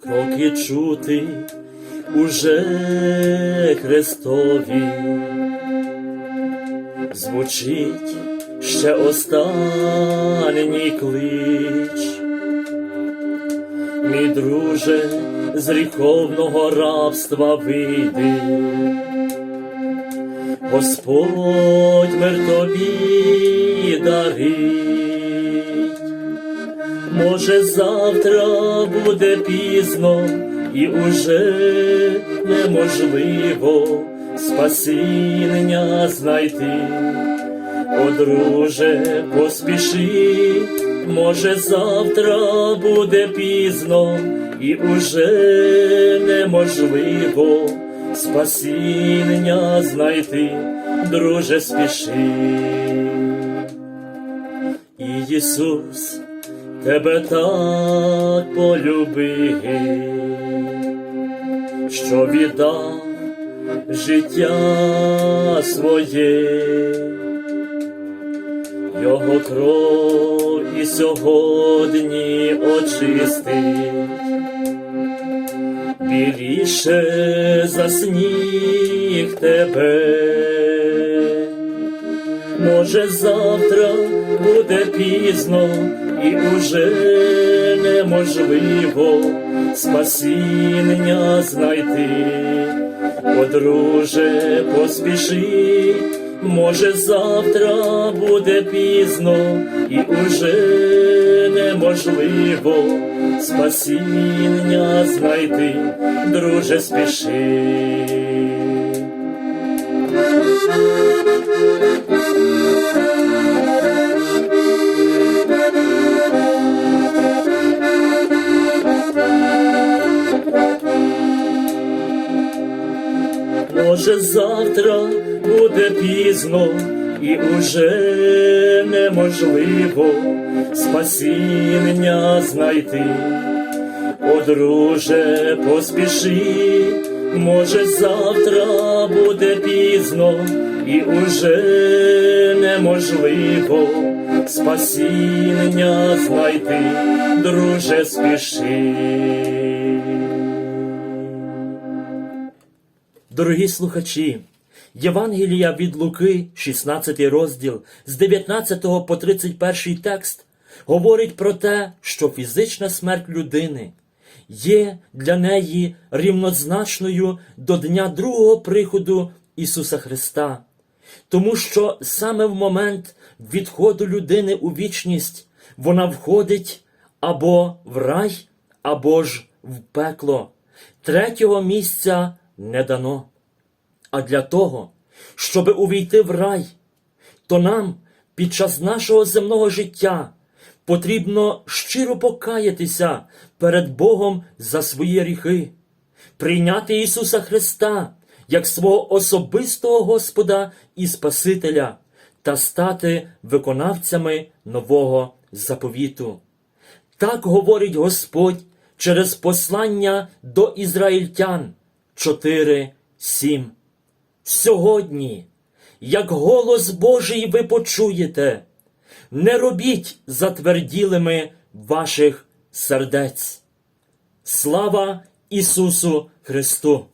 Кроки чути уже Христові, звучить ще останній клич. Мій друже, з гріховного рабства вийди, Господь мир тобі дарить. Може, завтра буде пізно і уже неможливо спасіння знайти. О, друже, поспіши, може, завтра буде пізно і уже неможливо спасіння знайти, друже, спіши. Ісус тебе так полюбив, що віддав життя своє, Його кров і сьогодні очистить, біліше за сніг тебе. Може, завтра буде пізно і уже неможливо спасіння знайти. О, друже, поспіши, може, завтра буде пізно і уже неможливо спасіння знайти, друже, спіши. Може, завтра буде пізно і уже неможливо спасіння знайти. О, друже, поспіши, може, завтра буде пізно і уже неможливо спасіння знайти, друже, спіши. Дорогі слухачі, Євангелія від Луки, 16 розділ, з 19 по 31 текст, говорить про те, що фізична смерть людини є для неї рівнозначною до дня другого приходу Ісуса Христа, тому що саме в момент відходу людини у вічність вона входить або в рай, або ж в пекло. Третього місця не дано. А для того, щоби увійти в рай, то нам під час нашого земного життя потрібно щиро покаятися перед Богом за свої гріхи, прийняти Ісуса Христа як свого особистого Господа і Спасителя та стати виконавцями нового заповіту. Так говорить Господь через послання до ізраїльтян 4.7. Сьогодні, як голос Божий ви почуєте, не робіть затверділими ваших сердець. Слава Ісусу Христу!